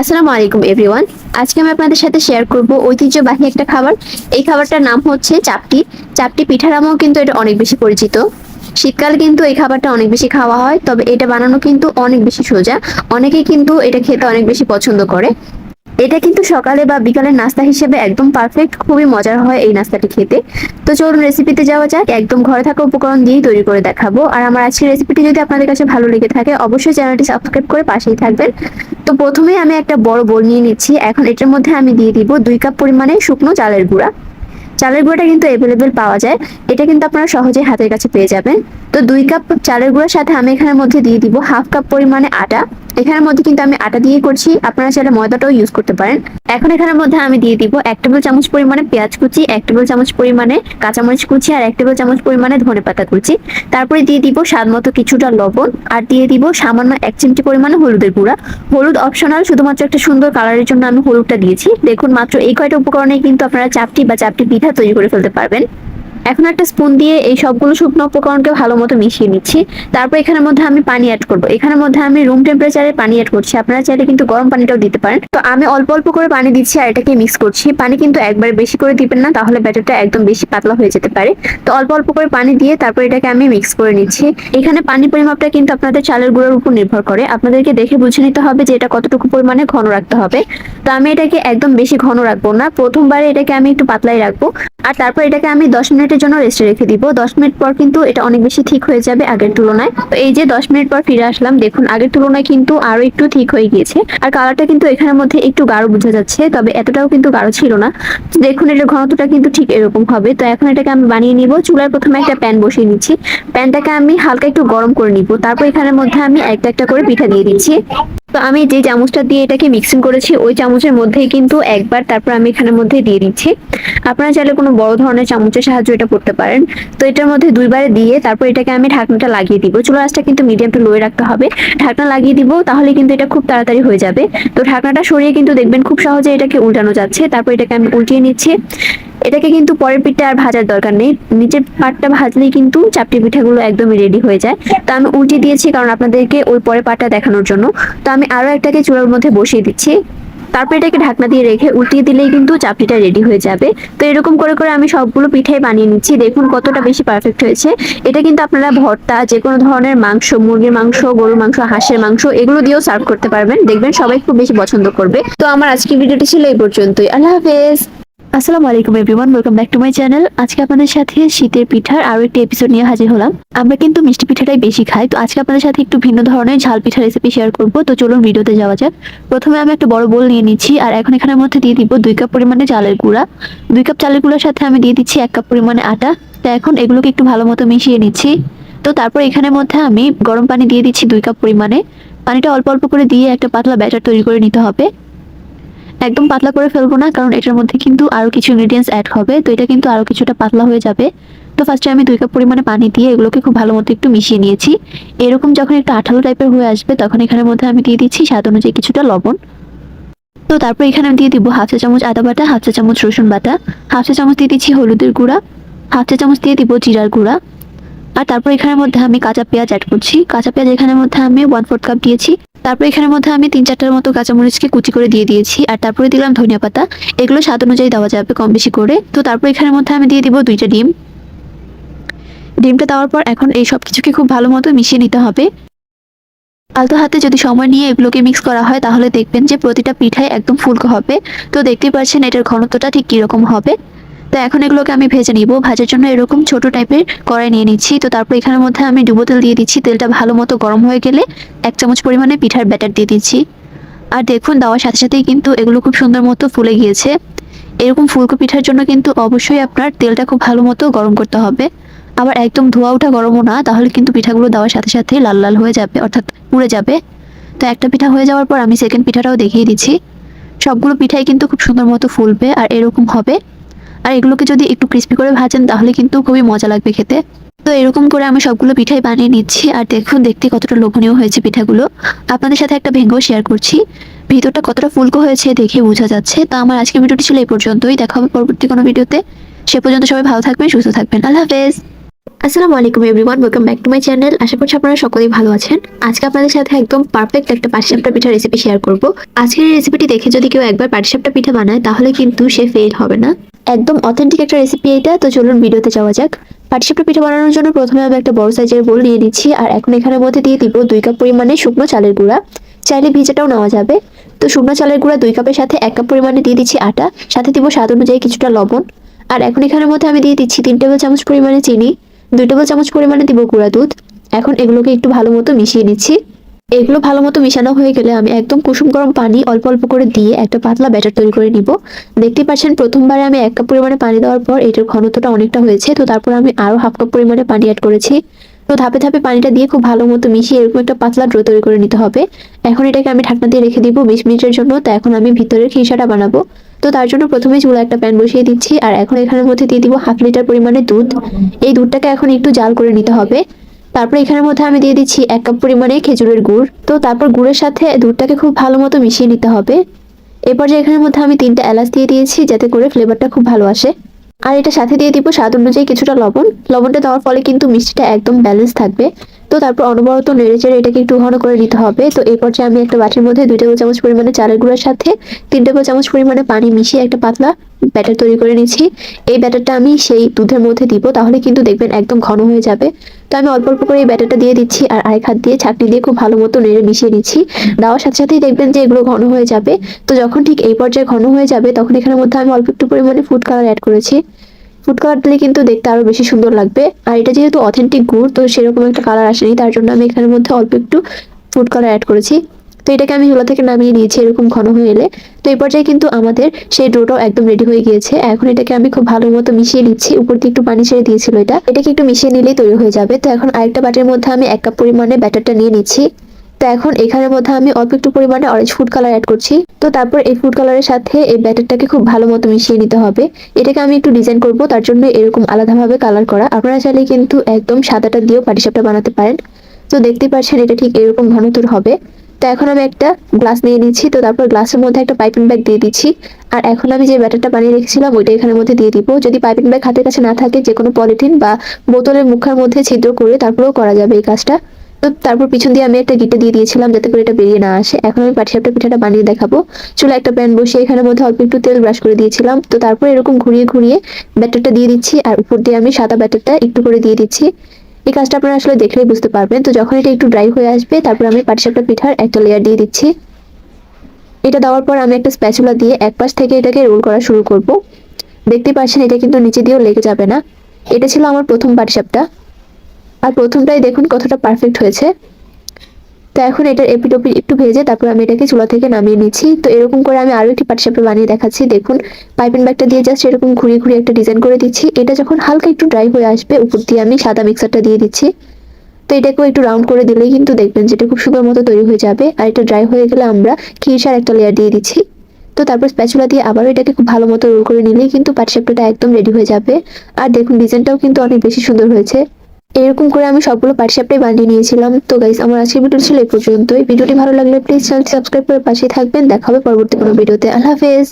আসসালামু আলাইকুম, এভরিওয়ান। আজকে আমি আপনাদের সাথে শেয়ার করব ঐতিহ্যবাহী একটা খাবার। এই খাবারটার নাম হচ্ছে চাপটি। চাপটি পিঠা নামেও কিন্তু এটা অনেক বেশি পরিচিত। শীতকালে কিন্তু এই খাবারটা অনেক বেশি খাওয়া হয়, তবে এটা বানানো কিন্তু অনেক বেশি সোজা। অনেকেই কিন্তু এটা খেতে অনেক বেশি পছন্দ করে। এটা কিন্তু সকালে বা বিকালের নাস্তা হিসেবে একদম পারফেক্ট খুবই মজার হয় এই নাস্তাটি খেতে। তো চলুন রেসিপিতে যাওয়া যাক, একদম ঘরে থাকা উপকরণ দিয়েই তৈরি করে দেখাবো। আর আমার আজকের রেসিপিটি যদি আপনাদের কাছে ভালো লেগে থাকে, অবশ্যই চ্যানেলটি সাবস্ক্রাইব করে পাশেই থাকবেন। তো প্রথমে আমি একটা বড় বোল নিয়ে নিচ্ছি। এখন এটার মধ্যে আমি দিয়ে দিব দুই কাপ পরিমাণে শুকনো চালের গুঁড়া। চালের গুঁড়াটা কিন্তু অ্যাভেলেবেল পাওয়া যায়। এটা কিন্তু আপনারা সহজেই হাতের কাছে পেয়ে যাবেন। তো দুই কাপ চালের গুঁড়ার সাথে আমি এখানের মধ্যে দিয়ে দিব হাফ কাপ পরিমাণে আটা। এখানের মধ্যে কিন্তু আমি আটা দিয়ে করছি। আপনারা চাইলে ময়দাটাও ইউজ করতে পারেন। এখন এখানের মধ্যে আমি দিয়ে দিব এক টেবিল চামচ পরিমাণে পেঁয়াজ কুচি, এক টেবিল চামচ পরিমাণে কাঁচামরিচ কুচি আর এক টেবিল চামচ পরিমাণে ধনে পাতা কুচি। তারপরে দিয়ে দিব স্বাদ মতো কিছুটা লবণ আর দিয়ে দিব সামান্য এক চিমটি পরিমাণে হলুদের গুঁড়া। হলুদ অপশনাল শুধুমাত্র একটা সুন্দর কালারের জন্য আমি হলুদটা দিয়েছি। দেখুন, মাত্র এই কয়টা উপকরণে কিন্তু আপনারা চাপটি বা চাপটি পিঠা তৈরি করে ফেলতে পারবেন। এখন একটা স্পুন দিয়ে এই সবগুলো শুকনো উপকরণকে ভালো মতো মিশিয়ে নিচ্ছি। তারপর এখানের মধ্যে আমি পানি অ্যাড করব। এখানের মধ্যে আমি রুম টেম্পারেচারে পানি অ্যাড করছি। আপনারা চাইলে কিন্তু গরম পানিটাও দিতে পারেন। তো আমি অল্প অল্প করে পানি দিচ্ছি আর এটাকে মিক্স করছি। পানি কিন্তু একবার বেশি করে দিবেন না, তাহলে ব্যাটারটা একদম বেশি পাতলা হয়ে যেতে পারে। তো অল্প অল্প করে পানি দিয়ে তারপর এটাকে আমি মিক্স করে নিচ্ছি। এখানে পানি পরিমাপটা কিন্তু আপনাদের চালের গুঁড়োর উপর নির্ভর করে। আপনাদেরকে দেখে বুঝে নিতে হবে যে এটা কতটুকু পরিমাণে ঘন রাখতে হবে। তো আমি এটাকে একদম বেশি ঘন রাখব না। প্রথমবারে এটাকে আমি একটু পাতলাই রাখব। আর তারপর এটাকে আমি দশ মিনিটের জন্য রেস্টে রেখে দিব। দশ মিনিট পর কিন্তু এটা অনেক বেশি ঠিক হয়ে যাবে আগের তুলনায়। তো এই যে দশ মিনিট পর ফিরে আসলাম দেখুন আগের তুলনায় কিন্তু আরও একটু ঠিক হয়ে গিয়েছে। আর কালারটা কিন্তু এখানের মধ্যে একটু গাঢ় বোঝা যাচ্ছে তবে এতটাও কিন্তু গাঢ় ছিল না। দেখুন এটার ঘনত্বটা কিন্তু ঠিক এরকম হবে। তো এখন এটাকে আমি বানিয়ে নিব। চুলার প্রথমে একটা প্যান বসিয়ে নিচ্ছি। প্যানটাকে আমি হালকা একটু গরম করে নিব। তারপর এখানের মধ্যে আমি একটা একটা করে পিঠা দিয়ে দিচ্ছি। তো আমি যে চামচটা দিয়ে এটাকে মিক্সিং করেছি, ওই চামচের মধ্যেই কিন্তু একবার তারপর আমি এখানের মধ্যে দিয়ে দিচ্ছি। আপনারা চাইলে কোনো বড় ধরনের চামচের সাহায্য এটা করতে পারেন। তো এটার মধ্যে দুইবারে দিয়ে তারপর এটাকে আমি ঢাকনাটা লাগিয়ে দিব। চুলা আঁচটা কিন্তু মিডিয়াম টু লোয়ে রাখতে হবে। ঢাকনা লাগিয়ে দিব, তাহলে কিন্তু এটা খুব তাড়াতাড়ি হয়ে যাবে। তো ঢাকনাটা সরিয়ে কিন্তু দেখবেন খুব সহজে এটাকে উল্টানো যাচ্ছে। তারপর এটাকে আমি উল্টিয়ে নিচ্ছি। এটাকে কিন্তু পরের পিঠটা আর ভাজার দরকার নেই। নিচের পাটটা ভাজলেই কিন্তু চাপটি পিঠাগুলো একদমই রেডি হয়ে যায়। তো আমি উল্টে দিয়েছি কারণ আপনাদেরকে ওই পরের পাটটা দেখানোর জন্য। তো আমি আরও একটাকে চুলার মধ্যে বসিয়ে দিচ্ছি। তারপর এটাকে ঢাকনা দিয়ে রেখে উল্টিয়ে দিলেই কিন্তু চাপড়িটা রেডি হয়ে যাবে। তো এরকম করে করে আমি সবগুলো পিঠাই বানিয়ে নিচ্ছি। দেখুন কতটা বেশি পারফেক্ট হয়েছে। এটা কিন্তু আপনারা ভর্তা যে কোনো ধরনের মাংস, মুরগির মাংস, গরুর মাংস, হাঁসের মাংস, এগুলো দিয়েও সার্ভ করতে পারবেন। দেখবেন সবাই খুব বেশি পছন্দ করবে। তো আমার আজকের ভিডিওটি ছিল এই পর্যন্তই। আল্লাহ হাফেজ। আসসালামু আলাইকুম everyone welcome back to my channel আজকে আপনাদের সাথে শীতের পিঠার আরও একটি এপিসোড নিয়ে হাজির হলাম। আমরা কিন্তু মিষ্টি পিঠাটাই বেশি খাই, তো আজকে আপনাদের সাথে একটু ভিন্ন ধরনের ঝাল পিঠা রেসিপি শেয়ার করব। তো চলুন ভিডিওতে যাওয়া যাক। প্রথমে আমি একটা বড় বোল নিয়ে নিচ্ছি, আর এখন এখানের মধ্যে দিয়ে দিব দুই কাপ পরিমাণে চালের গুঁড়া। দুই কাপ চালের গুঁড়ার সাথে আমি দিয়ে দিচ্ছি এক কাপ পরিমাণে আটা। তো এখন এগুলোকে একটু ভালো মতো মিশিয়ে নিচ্ছি। তো তারপর এখানের মধ্যে আমি গরম পানি দিয়ে দিচ্ছি দুই কাপ পরিমাণে। পানিটা অল্প অল্প করে দিয়ে একটা পাতলা ব্যাটার তৈরি করে নিতে হবে। একদম পাতলা করে ফেলব না, কারণ এটার মধ্যে কিন্তু আরও কিছু ইনগ্রিডিয়েন্টস অ্যাড হবে। তো এটা কিন্তু আরও কিছুটা পাতলা হয়ে যাবে। তো ফার্স্টে আমি দুই কাপ পরিমাণে পানি দিয়ে এগুলোকে খুব ভালো মতো একটু মিশিয়ে নিয়েছি। এরকম যখন একটু আঠালো টাইপের হয়ে আসবে, তখন এখানের মধ্যে আমি দিয়ে দিচ্ছি স্বাদ অনুযায়ী কিছুটা লবণ। তো তারপর এখানে আমি দিয়ে দিব হাফ চা চামচ আদা বাটা, হাফ চা চামচ রসুন বাটা, হাফ চা চামচ দিয়ে দিচ্ছি হলুদের গুঁড়া, হাফ চা চামচ দিয়ে দিব জিরার গুঁড়া আর তারপর এখানের মধ্যে আমি কাঁচা পেঁয়াজ অ্যাড করছি। কাঁচা পেঁয়াজ এখানের মধ্যে আমি ওয়ান ফোর্থ কাপ দিয়েছি। তারপর এখানের মধ্যে আমি তিন চারটার মতো কাঁচামরিচকে কুচি করে দিয়ে দিয়েছি। আর তারপরে দিলাম ধনিয়া পাতা। এগুলো স্বাদ অনুযায়ী দেওয়া যাবে কম বেশি করে। তো তারপর এখানের মধ্যে আমি দিয়ে দিব দুইটা ডিম। ডিমটা দেওয়ার পর এখন এই সব কিছুকে খুব ভালো মতো মিশিয়ে নিতে হবে। আলতো হাতে যদি সময় নিয়ে এগুলোকে মিক্স করা হয়, তাহলে দেখবেন যে প্রতিটা পিঠায় একদম ফুলকো হবে। তো দেখতেই পাচ্ছেন এটার ঘনত্বটা ঠিক কীরকম হবে। তো এখন এগুলোকে আমি ভেজে নিব। ভাজার জন্য এরকম ছোট টাইপের কড়াই নিয়ে নিচ্ছি। তো তারপর এখানের মধ্যে আমি ডুবো তেল দিয়ে দিচ্ছি। তেলটা ভালো মতো গরম হয়ে গেলে এক চামচ পরিমাণে পিঠার ব্যাটার দিয়ে দিচ্ছি। আর দেখুন, দেওয়ার সাথে সাথেই কিন্তু এগুলো খুব সুন্দর মতো ফুলে গিয়েছে। এরকম ফুলকো পিঠার জন্য কিন্তু অবশ্যই আপনার তেলটা খুব ভালো মতো গরম করতে হবে। আবার একদম ধোয়া ওঠা গরমও না, তাহলে কিন্তু পিঠাগুলো দেওয়ার সাথে সাথেই লাল লাল হয়ে যাবে, অর্থাৎ পুড়ে যাবে। তো একটা পিঠা হয়ে যাওয়ার পর আমি সেকেন্ড পিঠাটাও দেখিয়ে দিচ্ছি। সবগুলো পিঠাই কিন্তু খুব সুন্দর মতো ফুলবে, আর এরকম হবে। আর এগুলোকে যদি একটু ক্রিস্পি করে ভাজেন, তাহলে কিন্তু খুবই মজা লাগবে খেতে। তো এরকম করে আমি সবগুলো পিঠাই বানিয়ে নিচ্ছি, আর দেখুন, দেখতে কতটা লোভনীয় হয়েছে পিঠাগুলো। আপনাদের সাথে একটা ভেঙ্গেও শেয়ার করছি। ভিতরটা কতটা ফুলকো হয়েছে দেখে বোঝা যাচ্ছে। তো আমার আজকের ভিডিওটি ছিল এই পর্যন্তই। দেখা হবে পরবর্তী কোনো ভিডিওতে। সে পর্যন্ত সবাই ভালো থাকবেন, সুস্থ থাকবেন। আল্লাহ হাফেজ। আসসালামু আলাইকুম everyone welcome back to my channel আশা করছি আপনারা সকলেই ভালো আছেন। আজকে আপনাদের সাথে একদম পারফেক্ট একটা পাটিসাপটা পিঠার রেসিপি শেয়ার করব। আজকের এই রেসিপিটি দেখে যদি কেউ একবার পাটিসাপটা পিঠা বানায়, তাহলে কিন্তু সে ফেল হবে না। একদম অথেন্টিক একটা রেসিপি এটা। তো চলুন ভিডিওতে যাওয়া যাক। পাটিসাপটা পিঠা বানানোর জন্য প্রথমে আমি একটা বড় সাইজের বোল নিয়ে নিচ্ছি আর এখন এখানের মধ্যে দিয়ে দিব দুই কাপ পরিমাণে শুকনো চালের গুঁড়া। চাইলে ভিজাটাও নেওয়া যাবে। তো শুকনো চালের গুঁড়া দুই কাপের সাথে এক কাপ পরিমাণে দিয়ে দিচ্ছি আটা। সাথে দিব স্বাদ অনুযায়ী কিছুটা লবণ। আর এখন এখানের মধ্যে আমি দিয়ে দিচ্ছি তিন টেবিল চামচ পরিমাণে চিনি। দুই টেবিল চামচ পরিমাণে দিব গুঁড়া দুধ। এখন এগুলোকে একটু ভালো মতো মিশিয়ে নিচ্ছি। এগুলো ভালো মতো মিশানো হয়ে গেলে আমি একদম কুসুম গরম পানি অল্প অল্প করে দিয়ে একটা পাতলা ব্যাটার তৈরি করে নিব। দেখতে পাচ্ছেন, প্রথমবারে আমি এক কাপ পরিমাণে পানি দেওয়ার পর এটার ঘনত্বটা অনেকটা হয়েছে। তো তারপর আমি আরও হাফ কাপ পরিমাণে পানি অ্যাড করেছি। তো ধাপে ধাপে পানিটা দিয়ে খুব ভালো মতো মিশিয়ে এরকম একটা পাতলা ড্রো তৈরি করে নিতে হবে। এখন এটাকে আমি ঢাকনা দিয়ে রেখে দিব বিশ মিনিটের জন্য। তো এখন আমি ভিতরের খিসাটা বানাবো। তো তার জন্য প্রথমে চুলা একটা প্যান বসিয়ে দিচ্ছি। আর এখন এখানের মধ্যে দিয়ে দিব হাফ লিটার পরিমাণে দুধ। এই দুধটাকে এখন একটু জাল করে নিতে হবে। তারপর এখানের মধ্যে আমি দিয়ে দিচ্ছি এক কাপ পরিমাণে খেজুরের গুড়। তো তারপর গুড়ের সাথে দুধটাকে খুব ভালো মতো মিশিয়ে নিতে হবে। এরপর যে এখানের মধ্যে আমি তিনটা এলাচ দিয়ে দিয়েছি যাতে করে ফ্লেভারটা খুব ভালো আসে। আর এটা সাথে দিয়ে দিব স্বাদ অনুযায়ী কিছুটা লবণ। লবণটা দেওয়ার ফলে কিন্তু মিষ্টিটা একদম ব্যালেন্স থাকবে। তারপর অনবরত নেড়ে চেড়ে এটাকে একটু ঘন করে নিতে হবে। তো এই পর্যায়ে আমি একটা বাটির মধ্যে দুই টেবিল চামচ পরিমাণে চালের গুঁড়ার সাথে তিন টেবিল চামচ পরিমাণে পানি মিশিয়ে একটা পাতলা ব্যাটার তৈরি করে নিচ্ছি। এই ব্যাটারটা আমি সেই দুধের মধ্যে দিব, তাহলে কিন্তু দেখবেন একদম ঘন হয়ে যাবে। তো আমি অল্প অল্প করে এই ব্যাটারটা দিয়ে দিচ্ছি আর আরেক হাত দিয়ে ছাঁকনি দিয়ে খুব ভালো মতো নেড়ে মিশিয়ে নিচ্ছি। দেওয়ার সাথে সাথেই দেখবেন যে এগুলো ঘন হয়ে যাবে। তো যখন ঠিক এই পর্যায়ে ঘন হয়ে যাবে, তখন এখানের মধ্যে আমি অল্প একটু পরিমাণে ফুড কালার অ্যাড করেছি। ফুড কালার দিলে কিন্তু দেখতে আরও বেশি সুন্দর লাগবে। আর এটা যেহেতু অথেন্টিক গুড়, তো সেরকম একটা কালার আসেনি, তার জন্য আমি এখানের মধ্যে অল্প একটু ফুড কালার অ্যাড করেছি। তো এটাকে আমি চুলা থেকে নামিয়ে নিয়েছি, এরকম ঘন হয়ে এলে। তো এই পর্যায়ে কিন্তু আমাদের সেই ডোটাও একদম রেডি হয়ে গিয়েছে। এখন এটাকে আমি খুব ভালো মতো মিশিয়ে নিচ্ছি, উপর দিয়ে একটু পানি ছেড়ে দিয়েছিল এটা। এটাকে একটু মিশিয়ে নিলেই তৈরি হয়ে যাবে। তো এখন আরেকটা বাটির মধ্যে আমি এক কাপ পরিমাণে ব্যাটারটা নিয়ে নিচ্ছি। এখন এখানের মধ্যে আমি অল্প একটু পরিমাণে অরেঞ্জ ফুড কালার অ্যাড করছি। তো তারপর এই ফুড কালারের সাথে এই ব্যাটারটাকে খুব ভালো মতো মিশিয়ে নিতে হবে। এটাকে আমি একটু ডিজাইন করব, তার জন্য এরকম আলাদাভাবে কালার করা। আপনারা চাইলে কিন্তু একদম সাদাটা দিয়েও পাটিসাপটা বানাতে পারেন। তো দেখতেই পাচ্ছেন এটা ঠিক এরকম ঘনত্বর হবে। তো এখন আমি একটা গ্লাস নিয়ে নিচ্ছি। তো তারপর গ্লাসের মধ্যে একটা পাইপিং ব্যাগ দিয়ে দিচ্ছি। আর এখন আমি যে ব্যাটারটা বানিয়ে রেখেছিলাম, ওইটা এখানের মধ্যে দিয়ে দিব। যদি পাইপিং ব্যাগ হাতের কাছে না থাকে যে কোনো পলিথিন বা বোতলের মুখের মধ্যে ছিদ্র করে তারপরেও করা যাবে এই কাজটা। তো তারপর পিছন দিয়ে আমি একটা গিটে দিয়ে দিয়েছিলাম যাতে করে এটা বেরিয়ে না আসে। এখন আমি পাটিসাপটা পিঠাটা বানিয়ে দেখাবো। চুলা একটা প্যান বসিয়ে এখানের মধ্যে অল্প একটু তেল ব্রাশ করে দিয়েছিলাম। তো তারপর এরকম ঘুরিয়ে ঘুরিয়ে ব্যাটারটা দিয়ে দিচ্ছি আর উপর দিয়ে আমি সাদা ব্যাটারটা একটু করে দিয়ে দিচ্ছি। এই কাজটা আপনারা আসলে দেখলেই বুঝতে পারবেন। তো যখন এটা একটু ড্রাই হয়ে আসবে, তারপর আমি পাটিসাপটা পিঠার একটা লেয়ার দিয়ে দিচ্ছি। এটা দেওয়ার পর আমি একটা স্প্যাচুলা দিয়ে এক পাশ থেকে এটাকে রোল করা শুরু করব। দেখতে পাচ্ছেন এটা কিন্তু নিচে দিয়েও লেগে যাবে না। এটা ছিল আমার প্রথম পাটিসাপটা। আর প্রথমটাই দেখুন কতটা পারফেক্ট হয়েছে। তো এখন এটার এপিটোপি একটু ভেজে তারপর আমি এটাকে চুলা থেকে নামিয়ে নিচ্ছি। তো এরকম করে আমি আরও একটি পাটিসাপটা বানিয়ে দেখাচ্ছি। দেখুন পাইপিং ব্যাগটা দিয়ে জাস্ট এরকম ঘুরিয়ে ঘুরিয়ে একটা ডিজাইন করে দিচ্ছি। এটা যখন হালকা একটু ড্রাই হয়ে আসবে, উপর দিয়ে আমি সাদা মিক্সারটা দিয়ে দিচ্ছি। তো এটাকেও একটু রাউন্ড করে দিলেই কিন্তু দেখবেন যেটা খুব সুন্দর মতো তৈরি হয়ে যাবে। আর এটা ড্রাই হয়ে গেলে আমরা খিরসার একটা লেয়ার দিয়ে দিচ্ছি। তো তারপর স্প্যাচুলা দিয়ে আবারও এটাকে খুব ভালো মতো রোল করে নিলেই কিন্তু পাটিসাপটাটা একদম রেডি হয়ে যাবে। আর দেখুন ডিজাইনটাও কিন্তু অনেক বেশি সুন্দর হয়েছে। এরকম করে আমি সবগুলো পার্টিসাপটাই বানিয়ে নিয়েছিলাম। তো গাইস আমার আজকের ভিডিও ছিল এই পর্যন্তই। ভিডিওটি ভালো লাগলে প্লিজ চ্যানেলটি সাবস্ক্রাইব করে পাশে থাকবেন। দেখা হবে পরবর্তী কোনো ভিডিওতে আল্লাহ হাফেজ।